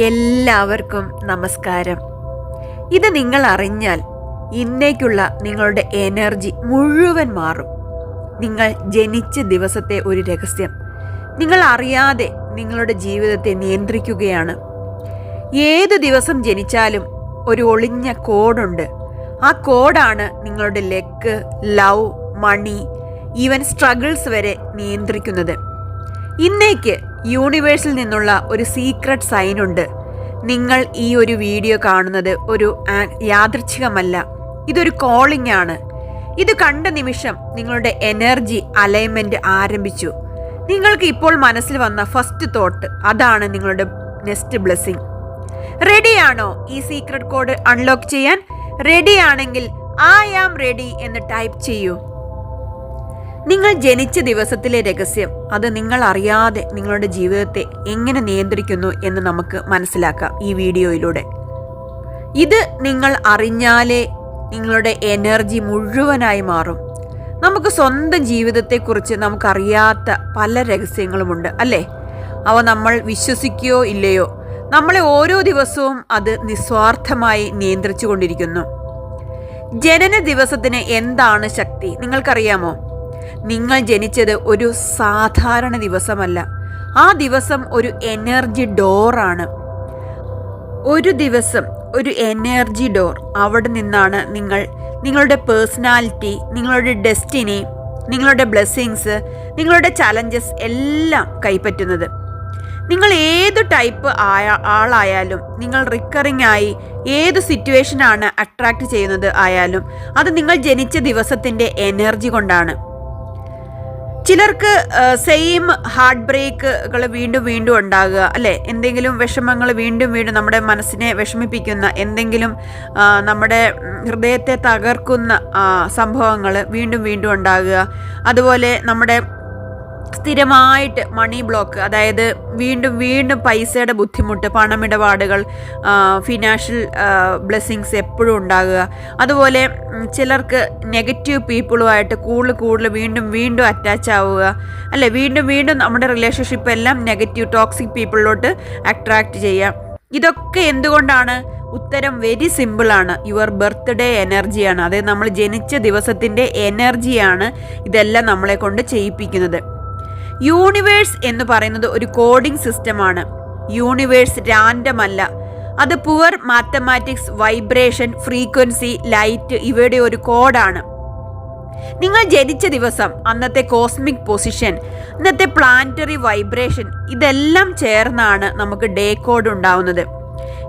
എല്ലാവർക്കും നമസ്കാരം. ഇത് നിങ്ങൾ അറിഞ്ഞാൽ ഇന്നേക്കുള്ള നിങ്ങളുടെ എനർജി മുഴുവൻ മാറും. നിങ്ങൾ ജനിച്ച ദിവസത്തെ ഒരു രഹസ്യം. നിങ്ങൾ അറിയാതെ നിങ്ങളുടെ ജീവിതത്തെ നിയന്ത്രിക്കുകയാണ്. ഏത് ദിവസം ജനിച്ചാലും ഒരു ഒളിഞ്ഞ കോഡുണ്ട്. ആ കോഡാണ് നിങ്ങളുടെ luck love money even struggles വരെ നിയന്ത്രിക്കുന്നത്. ഇന്നേക്ക് യൂണിവേഴ്സിൽ നിന്നുള്ള ഒരു സീക്രട്ട് സൈൻ ഉണ്ട് നിങ്ങൾ ഈ ഒരു വീഡിയോ കാണുന്നത് ഒരു യാദൃച്ഛികമല്ല. ഇതൊരു കോളിംഗ് ആണ് ഇത് കണ്ട നിമിഷം നിങ്ങളുടെ എനർജി അലൈൻമെന്റ് ആരംഭിച്ചു. നിങ്ങൾക്ക് ഇപ്പോൾ മനസ്സിൽ വന്ന ഫസ്റ്റ് തോട്ട് അതാണ് നിങ്ങളുടെ നെക്സ്റ്റ് ബ്ലെസ്സിങ്. റെഡിയാണോ ഈ സീക്രട്ട് കോഡ് അൺലോക്ക് ചെയ്യാൻ? റെഡിയാണെങ്കിൽ ഐ ആം റെഡി എന്ന് ടൈപ്പ് ചെയ്യൂ. നിങ്ങൾ ജനിച്ച ദിവസത്തിലെ രഹസ്യം അത് നിങ്ങൾ അറിയാതെ നിങ്ങളുടെ ജീവിതത്തെ എങ്ങനെ നിയന്ത്രിക്കുന്നു എന്ന് നമുക്ക് മനസ്സിലാക്കാം ഈ വീഡിയോയിലൂടെ. ഇത് നിങ്ങൾ അറിഞ്ഞാലേ നിങ്ങളുടെ എനർജി മുഴുവനായി മാറും. നമുക്ക് സ്വന്തം ജീവിതത്തെക്കുറിച്ച് നമുക്കറിയാത്ത പല രഹസ്യങ്ങളുമുണ്ട് അല്ലേ? അവ നമ്മൾ വിശ്വസിക്കുകയോ ഇല്ലയോ? നമ്മളെ ഓരോ ദിവസവും അത് നിസ്വാർത്ഥമായി നിയന്ത്രിച്ചു കൊണ്ടിരിക്കുന്നു ജനന ദിവസത്തിന് എന്താണ് ശക്തി? നിങ്ങൾക്കറിയാമോ? നിങ്ങൾ ജനിച്ചത് ഒരു സാധാരണ ദിവസമല്ല. ആ ദിവസം ഒരു എനർജി ഡോറാണ് ഒരു ദിവസം ഒരു എനർജി ഡോർ. അവിടെ നിന്നാണ് നിങ്ങൾ നിങ്ങളുടെ പേഴ്സണാലിറ്റി നിങ്ങളുടെ ഡെസ്റ്റിനി നിങ്ങളുടെ ബ്ലെസ്സിങ്സ് നിങ്ങളുടെ ചലഞ്ചസ് എല്ലാം കൈപ്പറ്റുന്നത്. നിങ്ങൾ ഏത് ടൈപ്പ് ആയ ആളായാലും നിങ്ങൾ റിക്കറിംഗ് ആയി ഏത് സിറ്റുവേഷനാണ് അട്രാക്ട് ചെയ്യുന്നത് ആയാലും അത് നിങ്ങൾ ജനിച്ച ദിവസത്തിന്റെ എനർജി കൊണ്ടാണ്. ചിലർക്ക് സെയിം ഹാർട്ട് ബ്രേക്കുകൾ വീണ്ടും വീണ്ടും ഉണ്ടാകുക അല്ലെ? എന്തെങ്കിലും വിഷമങ്ങൾ വീണ്ടും വീണ്ടും നമ്മുടെ മനസ്സിനെ വിഷമിപ്പിക്കുന്ന എന്തെങ്കിലും നമ്മുടെ ഹൃദയത്തെ തകർക്കുന്ന സംഭവങ്ങൾ വീണ്ടും വീണ്ടും ഉണ്ടാകുക. അതുപോലെ നമ്മുടെ സ്ഥിരമായിട്ട് മണി ബ്ലോക്ക് അതായത് വീണ്ടും വീണ്ടും പൈസയുടെ ബുദ്ധിമുട്ട് പണമിടപാടുകൾ ഫിനാൻഷ്യൽ ബ്ലെസ്സിങ്സ് എപ്പോഴും ഉണ്ടാകുക. അതുപോലെ ചിലർക്ക് നെഗറ്റീവ് പീപ്പിളുമായിട്ട് കൂടുതൽ കൂടുതൽ വീണ്ടും വീണ്ടും അറ്റാച്ച് ആവുക. അല്ലെ? വീണ്ടും വീണ്ടും നമ്മുടെ റിലേഷൻഷിപ്പ് എല്ലാം നെഗറ്റീവ് ടോക്സിക് പീപ്പിളിലോട്ട് അട്രാക്റ്റ് ചെയ്യാം ഇതൊക്കെ എന്തുകൊണ്ടാണ്? ഉത്തരം വെരി സിമ്പിളാണ് യുവർ ബർത്ത്ഡേ എനർജിയാണ് അതായത് നമ്മൾ ജനിച്ച ദിവസത്തിന്റെ എനർജിയാണ് ഇതെല്ലാം നമ്മളെ കൊണ്ട് ചെയ്യിപ്പിക്കുന്നത്. യൂണിവേഴ്സ് എന്ന് പറയുന്നത് ഒരു കോഡിംഗ് സിസ്റ്റമാണ് യൂണിവേഴ്സ് റാൻഡം അല്ല. അത് pure mathematics vibration frequency light ഇവയുടെ ഒരു കോഡാണ് നിങ്ങൾ ജനിച്ച ദിവസം അന്നത്തെ കോസ്മിക് പൊസിഷൻ ഇന്നത്തെ പ്ലാനറ്ററി വൈബ്രേഷൻ ഇതെല്ലാം ചേർന്നാണ് നമുക്ക് ഡേ കോഡ് ഉണ്ടാവുന്നത്.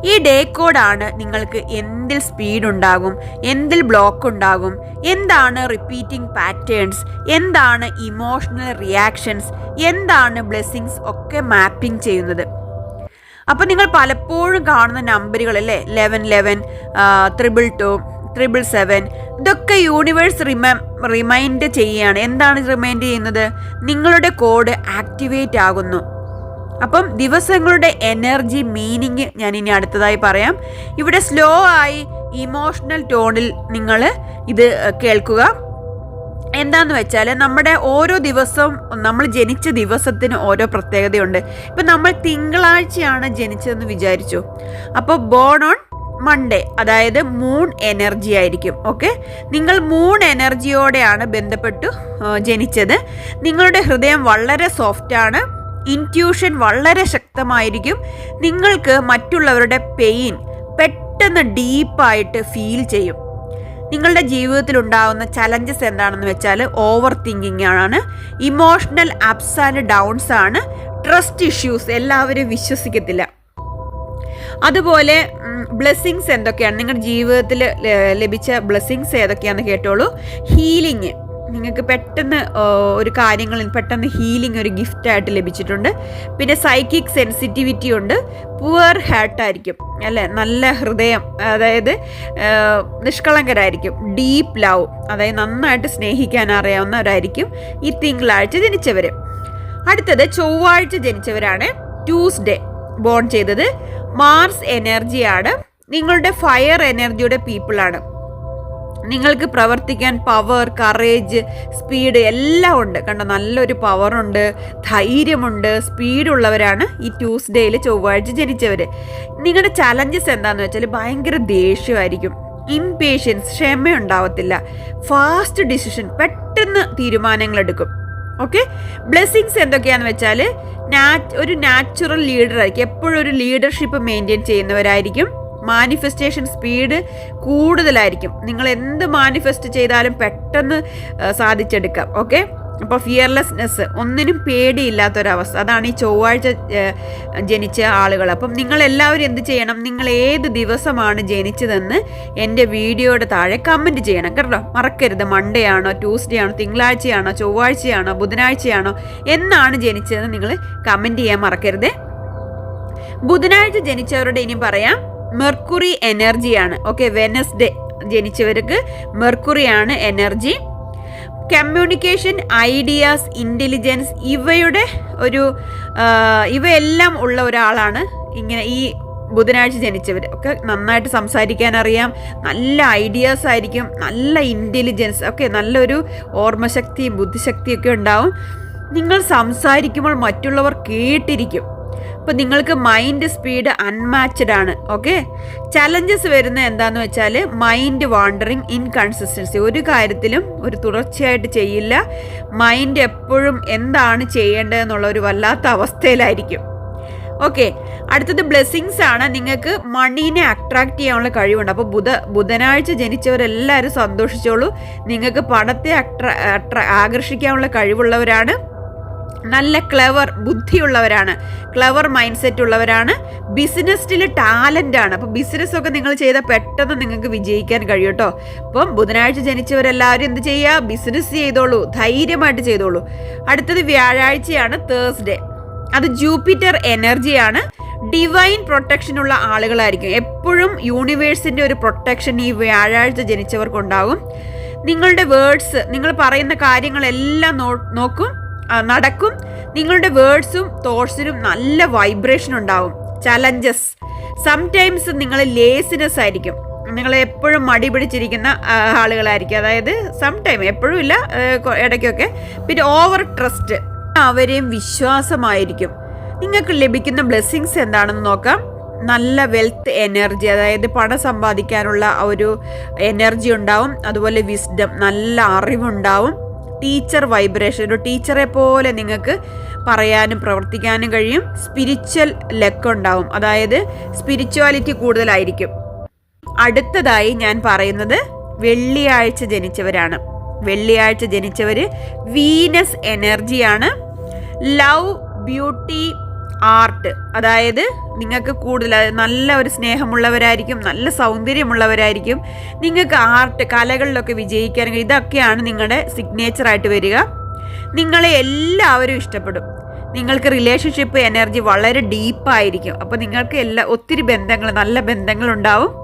ഈ ഡേ കോഡാണ് നിങ്ങൾക്ക് എന്തിൽ സ്പീഡ് ഉണ്ടാകും എന്തിൽ ബ്ലോക്ക് ഉണ്ടാകും എന്താണ് റിപ്പീറ്റിംഗ് പാറ്റേൺസ് എന്താണ് ഇമോഷണൽ റിയാക്ഷൻസ് എന്താണ് ബ്ലെസ്സിങ്സ് ഒക്കെ മാപ്പിംഗ് ചെയ്യുന്നത്. അപ്പോൾ നിങ്ങൾ പലപ്പോഴും കാണുന്ന നമ്പറുകൾ അല്ലേ? Eleven eleven triple two triple seven ഇതൊക്കെ യൂണിവേഴ്സ് റിമ റിമൈൻഡ് ചെയ്യുകയാണ്. എന്താണ് റിമൈൻഡ് ചെയ്യുന്നത്? നിങ്ങളുടെ കോഡ് ആക്ടിവേറ്റ് ആകുന്നു. അപ്പം ദിവസങ്ങളുടെ എനർജി മീനിങ് ഞാൻ ഇനി അടുത്തതായി പറയാം. ഇവിടെ സ്ലോ ആയി ഇമോഷണൽ ടോണിൽ നിങ്ങൾ ഇത് കേൾക്കുക. എന്താന്ന് വെച്ചാൽ നമ്മുടെ ഓരോ ദിവസവും നമ്മൾ ജനിച്ച ദിവസത്തിന് ഓരോ പ്രത്യേകതയുണ്ട്. ഇപ്പം നമ്മൾ തിങ്കളാഴ്ചയാണ് ജനിച്ചതെന്ന് വിചാരിച്ചു. അപ്പോൾ ബോൺ ഓൺ മൺഡേ അതായത് മൂൺ എനർജി ആയിരിക്കും ഓക്കെ നിങ്ങൾ മൂൺ എനർജിയോടെയാണ് ബന്ധപ്പെട്ടു ജനിച്ചത്. നിങ്ങളുടെ ഹൃദയം വളരെ സോഫ്റ്റാണ് ഇന്റ്യൂഷൻ വളരെ ശക്തമായിരിക്കും. നിങ്ങൾക്ക് മറ്റുള്ളവരുടെ പെയിൻ പെട്ടെന്ന് ഡീപ്പായിട്ട് ഫീൽ ചെയ്യും. നിങ്ങളുടെ ജീവിതത്തിൽ ഉണ്ടാകുന്ന ചലഞ്ചസ് എന്താണെന്ന് വെച്ചാൽ ഓവർ തിങ്കിങ് ആണ്. ഇമോഷണൽ അപ്സ് ആൻഡ് ഡൗൺസ് ആണ്. ട്രസ്റ്റ് ഇഷ്യൂസ് എല്ലാവരും വിശ്വസിക്കത്തില്ല. അതുപോലെ ബ്ലെസ്സിങ്സ് എന്തൊക്കെയാണ്? നിങ്ങളുടെ ജീവിതത്തിൽ ലഭിച്ച ബ്ലെസ്സിങ്സ് ഏതൊക്കെയാണെന്ന് കേട്ടോളൂ. ഹീലിംഗ് നിങ്ങൾക്ക് പെട്ടെന്ന് ഒരു കാര്യങ്ങളിൽ പെട്ടെന്ന് ഹീലിംഗ് ഒരു ഗിഫ്റ്റായിട്ട് ലഭിച്ചിട്ടുണ്ട്. പിന്നെ സൈക്കിക് സെൻസിറ്റിവിറ്റി ഉണ്ട്. പുവർ ഹാർട്ടായിരിക്കും അല്ലേ? നല്ല ഹൃദയം അതായത് നിഷ്കളങ്കരായിരിക്കും. ഡീപ്പ് ലവ് അതായത് നന്നായിട്ട് സ്നേഹിക്കാൻ അറിയാവുന്നവരായിരിക്കും ഈ തിങ്കളാഴ്ച ജനിച്ചവർ അടുത്തത് ചൊവ്വാഴ്ച ജനിച്ചവരാണ് ട്യൂസ്ഡേ ബോൺ ചെയ്തത് മാർസ് എനർജിയാണ് നിങ്ങളുടെ ഫയർ എനർജിയുടെ പീപ്പിളാണ് നിങ്ങൾക്ക് പ്രവർത്തിക്കാൻ പവർ കറേജ് സ്പീഡ് എല്ലാം ഉണ്ട്. കണ്ടോ നല്ലൊരു പവറുണ്ട് ധൈര്യമുണ്ട് സ്പീഡുള്ളവരാണ് ഈ ട്യൂസ്ഡേയിൽ ചൊവ്വാഴ്ച ജനിച്ചവർ നിങ്ങളുടെ ചലഞ്ചസ് എന്താണെന്ന് വെച്ചാൽ ഭയങ്കര ദേഷ്യമായിരിക്കും. ഇംപേഷ്യൻസ് ക്ഷമയുണ്ടാവത്തില്ല. ഫാസ്റ്റ് ഡിസിഷൻ പെട്ടെന്ന് തീരുമാനങ്ങൾ എടുക്കും ഓക്കെ ബ്ലെസ്സിങ്സ് എന്തൊക്കെയാണെന്ന് വെച്ചാൽ നാ ഒരു നാച്ചുറൽ ലീഡറായിരിക്കും എപ്പോഴും ഒരു ലീഡർഷിപ്പ് മെയിന്റെയിൻ ചെയ്യുന്നവരായിരിക്കും. മാനിഫെസ്റ്റേഷൻ സ്പീഡ് കൂടുതലായിരിക്കും. നിങ്ങൾ എന്ത് മാനിഫെസ്റ്റ് ചെയ്താലും പെട്ടെന്ന് സാധിച്ചെടുക്കാം. ഓക്കെ? അപ്പോൾ ഫിയർലെസ്നെസ് ഒന്നിനും പേടിയില്ലാത്തൊരവസ്ഥ. അതാണ് ഈ ചൊവ്വാഴ്ച ജനിച്ച ആളുകൾ. അപ്പം നിങ്ങൾ എല്ലാവരും എന്ത് ചെയ്യണം? നിങ്ങൾ ഏത് ദിവസമാണ് ജനിച്ചതെന്ന് എന്റെ വീഡിയോയുടെ താഴെ കമന്റ് ചെയ്യണം കേട്ടോ. മറക്കരുത്. മൺഡേ ആണോ ട്യൂസ്ഡേ ആണോ തിങ്കളാഴ്ചയാണോ ചൊവ്വാഴ്ചയാണോ ബുധനാഴ്ചയാണോ എന്നാണ് ജനിച്ചതെന്ന് നിങ്ങൾ കമന്റ് ചെയ്യാൻ മറക്കരുത്. ബുധനാഴ്ച ജനിച്ചവരുടെ ഇനി പറയാം. മെർക്കുറി എനർജിയാണ്. ഓക്കെ വെനസ്ഡേ ജനിച്ചവർക്ക് മെർക്കുറിയാണ് എനർജി. കമ്മ്യൂണിക്കേഷൻ ഐഡിയാസ് ഇന്റലിജൻസ് ഇവയുടെ ഒരു ഇവയെല്ലാം ഉള്ള ഒരാളാണ് ഇങ്ങനെ ഈ ബുധനാഴ്ച ജനിച്ചവർ ഒക്കെ നന്നായിട്ട് സംസാരിക്കാൻ അറിയാം നല്ല ഐഡിയാസ് ആയിരിക്കും. നല്ല ഇന്റലിജൻസ് ഒക്കെ നല്ലൊരു ഓർമ്മശക്തിയും ബുദ്ധിശക്തിയൊക്കെ ഉണ്ടാവും. നിങ്ങൾ സംസാരിക്കുമ്പോൾ മറ്റുള്ളവർ കേട്ടിരിക്കും. അപ്പോൾ നിങ്ങൾക്ക് മൈൻഡ് സ്പീഡ് അൺമാച്ച്ഡ് ആണ് ഓക്കെ ചലഞ്ചസ് വരുന്ന എന്താന്ന് വെച്ചാൽ മൈൻഡ് വാണ്ടറിങ് ഇൻകൺസിസ്റ്റൻസി ഒരു കാര്യത്തിലും ഒരു തുടർച്ചയായിട്ട് ചെയ്യില്ല. മൈൻഡ് എപ്പോഴും എന്താണ് ചെയ്യേണ്ടതെന്നുള്ള ഒരു വല്ലാത്ത അവസ്ഥയിലായിരിക്കും. ഓക്കെ അടുത്തത് ബ്ലെസ്സിങ്സ് ആണ്. നിങ്ങൾക്ക് മണീനെ അട്രാക്ട് ചെയ്യാനുള്ള കഴിവുണ്ട്. അപ്പോൾ ബുധ ബുധനാഴ്ച ജനിച്ചവരെല്ലാവരും സന്തോഷിച്ചോളൂ. നിങ്ങൾക്ക് പണത്തെ അട്രാ ആകർഷിക്കാനുള്ള കഴിവുള്ളവരാണ്. നല്ല ക്ലവർ ബുദ്ധിയുള്ളവരാണ്. ക്ലവർ മൈൻഡ് സെറ്റ് ഉള്ളവരാണ് ബിസിനസ്സിൽ ടാലന്റ് ആണ്. അപ്പോൾ ബിസിനസ് ഒക്കെ നിങ്ങൾ ചെയ്താൽ പെട്ടെന്ന് നിങ്ങൾക്ക് വിജയിക്കാൻ കഴിയും കേട്ടോ. അപ്പം ബുധനാഴ്ച ജനിച്ചവരെല്ലാവരും എന്ത് ചെയ്യുക ബിസിനസ് ചെയ്തോളൂ. ധൈര്യമായിട്ട് ചെയ്തോളൂ. അടുത്തത് വ്യാഴാഴ്ചയാണ് തേഴ്സ്ഡേ അത് ജൂപ്പിറ്റർ എനർജിയാണ് ഡിവൈൻ പ്രൊട്ടക്ഷനുള്ള ആളുകളായിരിക്കും. എപ്പോഴും യൂണിവേഴ്സിന്റെ ഒരു പ്രൊട്ടക്ഷൻ ഈ വ്യാഴാഴ്ച ജനിച്ചവർക്കുണ്ടാകും നിങ്ങളുടെ വേർഡ്സ് നിങ്ങൾ പറയുന്ന കാര്യങ്ങളെല്ലാം നോക്കും. നടക്കും. നിങ്ങളുടെ വേർഡ്സും തോട്ട്സിനും നല്ല വൈബ്രേഷൻ ഉണ്ടാവും. ചലഞ്ചസ്. സംടൈംസ് നിങ്ങൾ ലേസിനെസ് ആയിരിക്കും. നിങ്ങൾ എപ്പോഴും മടി പിടിച്ചിരിക്കുന്ന ആളുകളായിരിക്കും. അതായത് സംടൈം എപ്പോഴും ഇല്ല ഇടയ്ക്കൊക്കെ. പിന്നെ ഓവർ ട്രസ്റ്റ്. അവരെയും വിശ്വാസമായിരിക്കും. നിങ്ങൾക്ക് ലഭിക്കുന്ന ബ്ലെസ്സിങ്സ് എന്താണെന്ന് നോക്കാം. നല്ല വെൽത്ത് എനർജി അതായത് പണം സമ്പാദിക്കാനുള്ള ഒരു എനർജി ഉണ്ടാവും. അതുപോലെ വിസ്ഡം നല്ല അറിവുണ്ടാവും. ടീച്ചർ വൈബ്രേഷൻ ഒരു ടീച്ചറെ പോലെ നിങ്ങൾക്ക് പറയാനും പ്രവർത്തിക്കാനും കഴിയും. സ്പിരിച്വൽ ലെക്ക് ഉണ്ടാവും. അതായത് സ്പിരിച്വാലിറ്റി കൂടുതലായിരിക്കും. അടുത്തതായി ഞാൻ പറയുന്നത് വെള്ളിയാഴ്ച ജനിച്ചവരാണ്. വെള്ളിയാഴ്ച ജനിച്ചവർ വീനസ് എനർജിയാണ്. ലവ് ബ്യൂട്ടി ആർട്ട് അതായത് നിങ്ങൾക്ക് കൂടുതൽ നല്ല ഒരു സ്നേഹമുള്ളവരായിരിക്കും നല്ല സൗന്ദര്യമുള്ളവരായിരിക്കും. നിങ്ങൾക്ക് ആർട്ട് കലകളിലൊക്കെ വിജയിക്കാൻ. ഇതൊക്കെയാണ് നിങ്ങളുടെ സിഗ്നേച്ചറായിട്ട് വരിക. നിങ്ങളെ എല്ലാവരും ഇഷ്ടപ്പെടും. നിങ്ങൾക്ക് റിലേഷൻഷിപ്പ് എനർജി വളരെ ഡീപ്പായിരിക്കും അപ്പോൾ നിങ്ങൾക്ക് എല്ലാ ഒത്തിരി ബന്ധങ്ങൾ നല്ല ബന്ധങ്ങളുണ്ടാവും.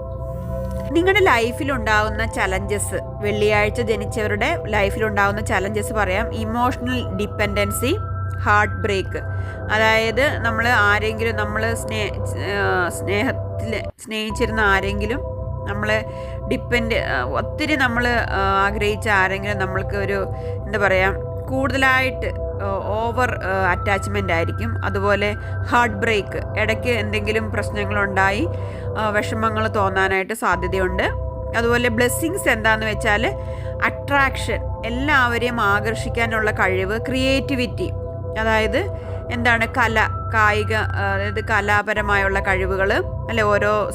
നിങ്ങളുടെ ലൈഫിലുണ്ടാവുന്ന ചലഞ്ചസ് വെള്ളിയാഴ്ച ജനിച്ചവരുടെ ലൈഫിലുണ്ടാവുന്ന ചലഞ്ചസ് പറയാം. ഇമോഷണൽ ഡിപ്പെൻഡൻസി ഹാർട്ട് ബ്രേക്ക് അതായത് നമ്മൾ ആരെങ്കിലും നമ്മൾ സ്നേ സ്നേഹത്തിൽ സ്നേഹിച്ചിരുന്ന ആരെങ്കിലും നമ്മൾ ഡിപ്പെൻഡ് ഒത്തിരി നമ്മൾ ആഗ്രഹിച്ച ആരെങ്കിലും നമ്മൾക്ക് ഒരു എന്താ പറയുക കൂടുതലായിട്ട് ഓവർ അറ്റാച്ച്മെന്റ് ആയിരിക്കും. അതുപോലെ ഹാർട്ട് ബ്രേക്ക് ഇടയ്ക്ക് എന്തെങ്കിലും പ്രശ്നങ്ങളുണ്ടായി വിഷമങ്ങൾ തോന്നാനായിട്ട് സാധ്യതയുണ്ട്. അതുപോലെ ബ്ലെസ്സിങ്സ് എന്താന്ന് വെച്ചാൽ അട്രാക്ഷൻ എല്ലാവരെയും ആകർഷിക്കാനുള്ള കഴിവ് ക്രിയേറ്റിവിറ്റി അതായത് എന്താണ് കല കായിക അതായത് കലാപരമായുള്ള കഴിവുകൾ അല്ലെ ഓരോ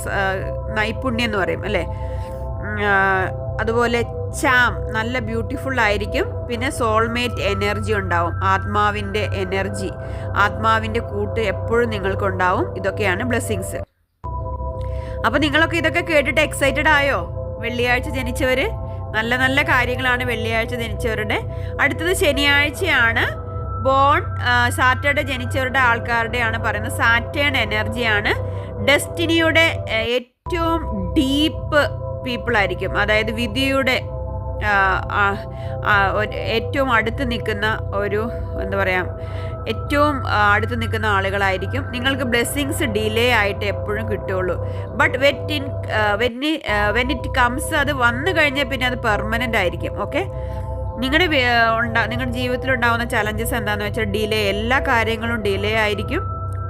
നൈപുണ്യം എന്ന് പറയും അല്ലേ? അതുപോലെ ചാം നല്ല ബ്യൂട്ടിഫുൾ ആയിരിക്കും. പിന്നെ സോൾമേറ്റ് എനർജി ഉണ്ടാവും. ആത്മാവിന്റെ എനർജി ആത്മാവിന്റെ കൂട്ട് എപ്പോഴും നിങ്ങൾക്കുണ്ടാവും. ഇതൊക്കെയാണ് ബ്ലെസ്സിങ്സ് അപ്പോൾ നിങ്ങളൊക്കെ ഇതൊക്കെ കേട്ടിട്ട് എക്സൈറ്റഡ് ആയോ? വെള്ളിയാഴ്ച ജനിച്ചവർ നല്ല നല്ല കാര്യങ്ങളാണ് വെള്ളിയാഴ്ച ജനിച്ചവരുടെ. അടുത്തത് ശനിയാഴ്ചയാണ്. ബോൺ സാറ്റർഡേ ജനിച്ചവരുടെ ആൾക്കാരുടെയാണ് പറയുന്നത്. സാറ്റേൺ എനർജിയാണ്. ഡെസ്റ്റിനിയുടെ ഏറ്റവും ഡീപ്പ് പീപ്പിൾ ആയിരിക്കും അതായത് വിധിയുടെ ഏറ്റവും അടുത്ത് നിൽക്കുന്ന ഒരു എന്താ പറയുക ഏറ്റവും അടുത്ത് നിൽക്കുന്ന ആളുകളായിരിക്കും. നിങ്ങൾക്ക് ബ്ലെസ്സിങ്സ് ഡിലേ ആയിട്ട് എപ്പോഴും കിട്ടുള്ളൂ but wait in when when it comes അത് വന്നു കഴിഞ്ഞാൽ പിന്നെ അത് പെർമനന്റ് ആയിരിക്കും. ഓക്കെ? നിങ്ങളുടെ ഉണ്ടാ നിങ്ങളുടെ ജീവിതത്തിലുണ്ടാകുന്ന ചലഞ്ചസ് എന്താണെന്ന് വെച്ചാൽ ഡിലേ എല്ലാ കാര്യങ്ങളും ഡിലേ ആയിരിക്കും.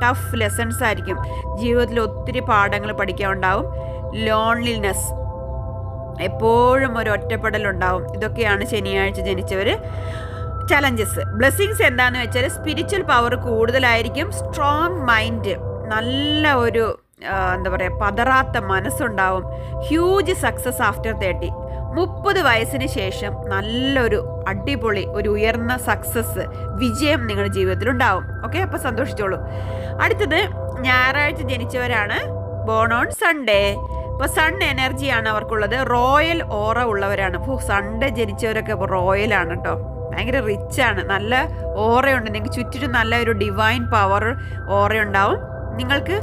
ടഫ് ലെസൺസ് ആയിരിക്കും. ജീവിതത്തിൽ ഒത്തിരി പാഠങ്ങൾ പഠിക്കാനുണ്ടാവും. ലോൺലിനെസ് എപ്പോഴും ഒരു ഒറ്റപ്പെടലുണ്ടാവും ഇതൊക്കെയാണ് ശനിയാഴ്ച ജനിച്ചവർ ചലഞ്ചസ് ബ്ലെസ്സിങ്സ് എന്താന്ന് വെച്ചാൽ സ്പിരിച്വൽ പവർ കൂടുതലായിരിക്കും. സ്ട്രോങ് മൈൻഡ് നല്ല ഒരു എന്താ പറയുക പതറാത്ത മനസ്സുണ്ടാവും. ഹ്യൂജ് സക്സസ് ആഫ്റ്റർ തേർട്ടി മുപ്പത് വയസ്സിന് ശേഷം നല്ലൊരു അടിപൊളി ഒരു ഉയർന്ന സക്സസ് വിജയം നിങ്ങളുടെ ജീവിതത്തിൽ ഉണ്ടാവും. ഓക്കെ അപ്പോൾ സന്തോഷിച്ചോളൂ. അടുത്തത് ഞായറാഴ്ച ജനിച്ചവരാണ്. ബോൺ ഓൺ സൺഡേ ഇപ്പോൾ സൺ എനർജിയാണ് അവർക്കുള്ളത്. റോയൽ ഓറ ഉള്ളവരാണ്. ഇപ്പോൾ സൺഡേ ജനിച്ചവരൊക്കെ ഇപ്പോൾ റോയലാണ് കേട്ടോ ഭയങ്കര റിച്ചാണ് നല്ല ഓറയുണ്ട് നിങ്ങൾക്ക് ചുറ്റിനും നല്ല ഒരു ഡിവൈൻ പവർ ഓറയുണ്ടാവും നിങ്ങൾക്ക്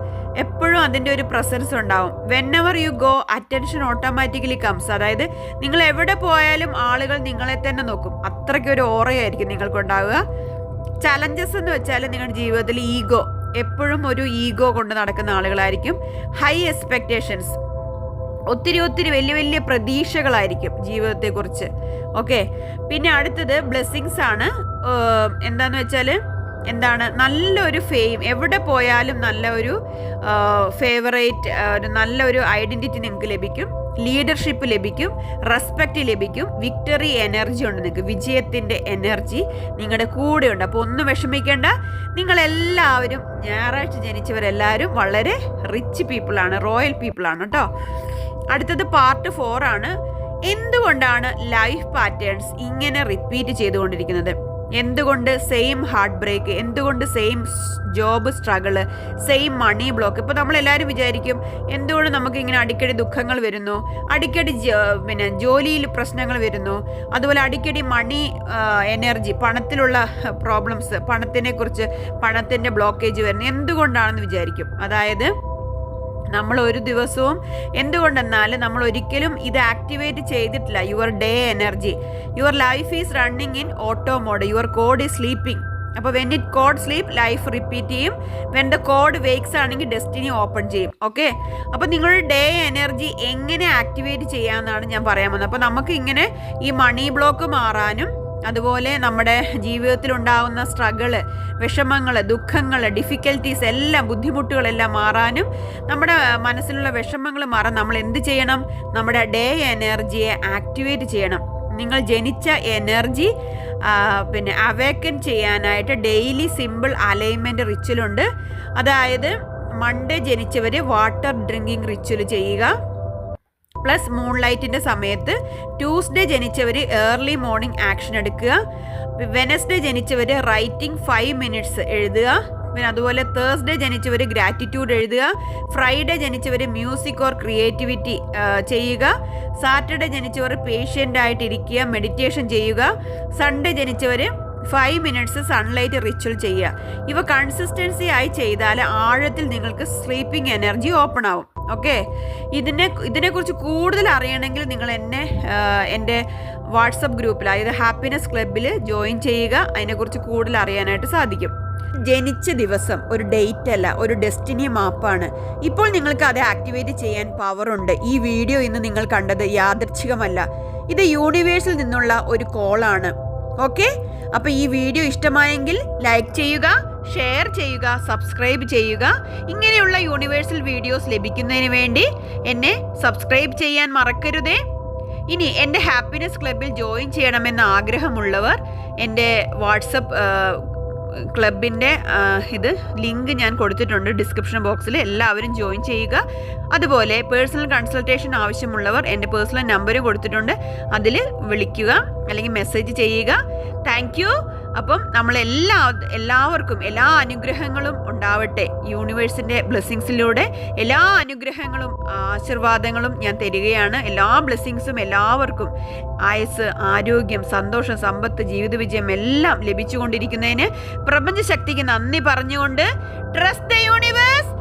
എപ്പോഴും അതിന്റെ ഒരു പ്രസൻസ് ഉണ്ടാവും. Whenever you go attention automatically comes അതായത് നിങ്ങൾ എവിടെ പോയാലും ആളുകൾ നിങ്ങളെ തന്നെ നോക്കും. അത്രയ്ക്കൊരു ഓറയായിരിക്കും നിങ്ങൾക്കുണ്ടാവുക. ചലഞ്ചസ് എന്ന് വെച്ചാൽ നിങ്ങളുടെ ജീവിതത്തിൽ ഈഗോ എപ്പോഴും ഒരു ഈഗോ കൊണ്ട് നടക്കുന്ന ആളുകളായിരിക്കും. ഹൈ എക്സ്പെക്റ്റേഷൻസ് ഒത്തിരി ഒത്തിരി വലിയ വലിയ പ്രതീക്ഷകളായിരിക്കും ജീവിതത്തെക്കുറിച്ച്. ഓക്കെ പിന്നെ അടുത്തത് ബ്ലെസ്സിങ്സ് ആണ്. എന്താന്ന് വെച്ചാൽ എന്താണ് നല്ലൊരു ഫെയിം എവിടെ പോയാലും നല്ല ഒരു ഫേവറേറ്റ് ഒരു നല്ലൊരു ഐഡന്റിറ്റി നിങ്ങൾക്ക് ലഭിക്കും. ലീഡർഷിപ്പ് ലഭിക്കും റെസ്പെക്റ്റ് ലഭിക്കും വിക്ടറി എനർജി ഉണ്ട് നിങ്ങൾക്ക് വിജയത്തിന്റെ എനർജി നിങ്ങളുടെ കൂടെ ഉണ്ട്. അപ്പോൾ ഒന്നും വിഷമിക്കേണ്ട. നിങ്ങളെല്ലാവരും ഞായറാഴ്ച ജനിച്ചവരെല്ലാവരും വളരെ റിച്ച് പീപ്പിളാണ് റോയൽ പീപ്പിളാണ് കേട്ടോ അടുത്തത് പാർട്ട് ഫോർ ആണ്. എന്തുകൊണ്ടാണ് ലൈഫ് പാറ്റേൺസ് ഇങ്ങനെ റിപ്പീറ്റ് ചെയ്തുകൊണ്ടിരിക്കുന്നത്? എന്തുകൊണ്ട് സെയിം ഹാർട്ട് ബ്രേക്ക് എന്തുകൊണ്ട് same job struggle same money block ഇപ്പോൾ നമ്മളെല്ലാവരും വിചാരിക്കും എന്തുകൊണ്ട് നമുക്ക് ഇങ്ങനെ അടിക്കടി ദുഃഖങ്ങൾ വരുന്നു? അടിക്കടി പിന്നെ ജോലിയിൽ പ്രശ്നങ്ങൾ വരുന്നു. അതുപോലെ അടിക്കടി മണി എനർജി പണത്തിലുള്ള പ്രോബ്ലംസ് പണത്തിനെക്കുറിച്ച് പണത്തിന്റെ ബ്ലോക്കേജ് വരുന്നു. എന്തുകൊണ്ടാണെന്ന് വിചാരിക്കും. അതായത് നമ്മൾ ഒരു ദിവസവും എന്തുകൊണ്ടെന്നാൽ നമ്മൾ ഒരിക്കലും ഇത് ആക്ടിവേറ്റ് ചെയ്തിട്ടില്ല. Your day energy your life is running in auto mode your code is sleeping അപ്പോൾ when it code sleep life repeat ചെയ്യും. വെൻ ദ കോഡ് വേക്സ് ആണെങ്കിൽ ഡെസ്റ്റിനി ഓപ്പൺ ചെയ്യും. ഓക്കെ അപ്പോൾ നിങ്ങളുടെ ഡേ എനർജി എങ്ങനെ ആക്ടിവേറ്റ് ചെയ്യാമെന്നാണ് ഞാൻ പറയാൻ വന്നത്. അപ്പോൾ നമുക്ക് ഇങ്ങനെ ഈ മണി ബ്ലോക്ക് മാറാനും അതുപോലെ നമ്മുടെ ജീവിതത്തിൽ ഉണ്ടാകുന്ന സ്ട്രഗിൾ വിഷമങ്ങൾ ദുഃഖങ്ങൾ ഡിഫിക്കൽട്ടീസ് എല്ലാം ബുദ്ധിമുട്ടുകളെല്ലാം മാറാനും നമ്മുടെ മനസ്സിലുള്ള വിഷമങ്ങൾ മാറാൻ നമ്മൾ എന്ത് ചെയ്യണം? നമ്മുടെ ഡേ എനർജിയെ ആക്ടിവേറ്റ് ചെയ്യണം. നിങ്ങൾ ജനിച്ച എനർജി പിന്നെ അവേക്കൻ ചെയ്യാനായിട്ട് ഡെയിലി സിമ്പിൾ അലൈൻമെന്റ് റിച്വലുണ്ട് അതായത് മൺഡേ ജനിച്ചവർ വാട്ടർ ഡ്രിങ്കിങ് റിച്വൽ ചെയ്യുക. പ്ലസ് മൂൺ ലൈറ്റിന്റെ സമയത്ത് ട്യൂസ്ഡേ ജനിച്ചവർ ഏർലി മോർണിംഗ് ആക്ഷൻ എടുക്കുക. വെനസ്ഡേ ജനിച്ചവർ റൈറ്റിംഗ് ഫൈവ് മിനിറ്റ്സ് എഴുതുക. പിന്നെ അതുപോലെ തേഴ്സ്ഡേ ജനിച്ചവർ ഗ്രാറ്റിറ്റ്യൂഡ് എഴുതുക. ഫ്രൈഡേ ജനിച്ചവർ മ്യൂസിക് ഓർ ക്രിയേറ്റിവിറ്റി ചെയ്യുക. സാറ്റർഡേ ജനിച്ചവർ പേഷ്യന്റ് ആയിട്ട് ഇരിക്കുക മെഡിറ്റേഷൻ ചെയ്യുക. സൺഡേ ജനിച്ചവർ ഫൈവ് മിനിറ്റ്സ് സൺലൈറ്റ് റിച്വൽ ചെയ്യുക. ഇവ കൺസിസ്റ്റൻസി ആയി ചെയ്താൽ ആഴത്തിൽ നിങ്ങൾക്ക് സ്ലീപ്പിംഗ് എനർജി ഓപ്പൺ ആവും. ഓക്കെ ഇതിനെ ഇതിനെക്കുറിച്ച് കൂടുതൽ അറിയണമെങ്കിൽ നിങ്ങൾ എന്നെ എന്റെ വാട്സപ്പ് ഗ്രൂപ്പിൽ അതായത് ഹാപ്പിനെസ് ക്ലബിൽ ജോയിൻ ചെയ്യുക. അതിനെക്കുറിച്ച് കൂടുതൽ അറിയാനായിട്ട് സാധിക്കും. ജനിച്ച ദിവസം ഒരു ഡേറ്റ് അല്ല ഒരു ഡെസ്റ്റിനി മാപ്പാണ് ഇപ്പോൾ നിങ്ങൾക്ക് അത് ആക്ടിവേറ്റ് ചെയ്യാൻ പവറുണ്ട് ഈ വീഡിയോ ഇന്ന് നിങ്ങൾ കണ്ടത് യാദർച്ഛികമല്ല ഇത് യൂണിവേഴ്സിൽ നിന്നുള്ള ഒരു കോളാണ് ഓക്കെ? അപ്പോൾ ഈ വീഡിയോ ഇഷ്ടമായെങ്കിൽ ലൈക്ക് ചെയ്യുക ഷെയർ ചെയ്യുക സബ്സ്ക്രൈബ് ചെയ്യുക. ഇങ്ങനെയുള്ള യൂണിവേഴ്സൽ വീഡിയോസ് ലഭിക്കുന്നതിന് വേണ്ടി എന്നെ സബ്സ്ക്രൈബ് ചെയ്യാൻ മറക്കരുതേ. ഇനി എന്റെ ഹാപ്പിനെസ് ക്ലബിൽ ജോയിൻ ചെയ്യണമെന്ന ആഗ്രഹമുള്ളവർ എന്റെ വാട്സപ്പ് ക്ലബിന്റെ ഇത് ലിങ്ക് ഞാൻ കൊടുത്തിട്ടുണ്ട് ഡിസ്ക്രിപ്ഷൻ ബോക്സിൽ. എല്ലാവരും ജോയിൻ ചെയ്യുക. അതുപോലെ പേഴ്സണൽ കൺസൾട്ടേഷൻ ആവശ്യമുള്ളവർ എന്റെ പേഴ്സണൽ നമ്പർ കൊടുത്തിട്ടുണ്ട്. അതിൽ വിളിക്കുക അല്ലെങ്കിൽ മെസ്സേജ് ചെയ്യുക. താങ്ക് അപ്പം നമ്മളെല്ലാ എല്ലാവർക്കും എല്ലാ അനുഗ്രഹങ്ങളും ഉണ്ടാവട്ടെ. യൂണിവേഴ്സിന്റെ ബ്ലെസ്സിങ്സിലൂടെ എല്ലാ അനുഗ്രഹങ്ങളും ആശീർവാദങ്ങളും ഞാൻ തരികയാണ്. എല്ലാ ബ്ലെസ്സിങ്സും എല്ലാവർക്കും ആയുസ് ആരോഗ്യം സന്തോഷം സമ്പത്ത് ജീവിത വിജയം എല്ലാം ലഭിച്ചുകൊണ്ടിരിക്കുന്നതിന് പ്രപഞ്ചശക്തിക്ക് നന്ദി പറഞ്ഞുകൊണ്ട് ട്രസ്റ്റ് ദ യൂണിവേഴ്സ്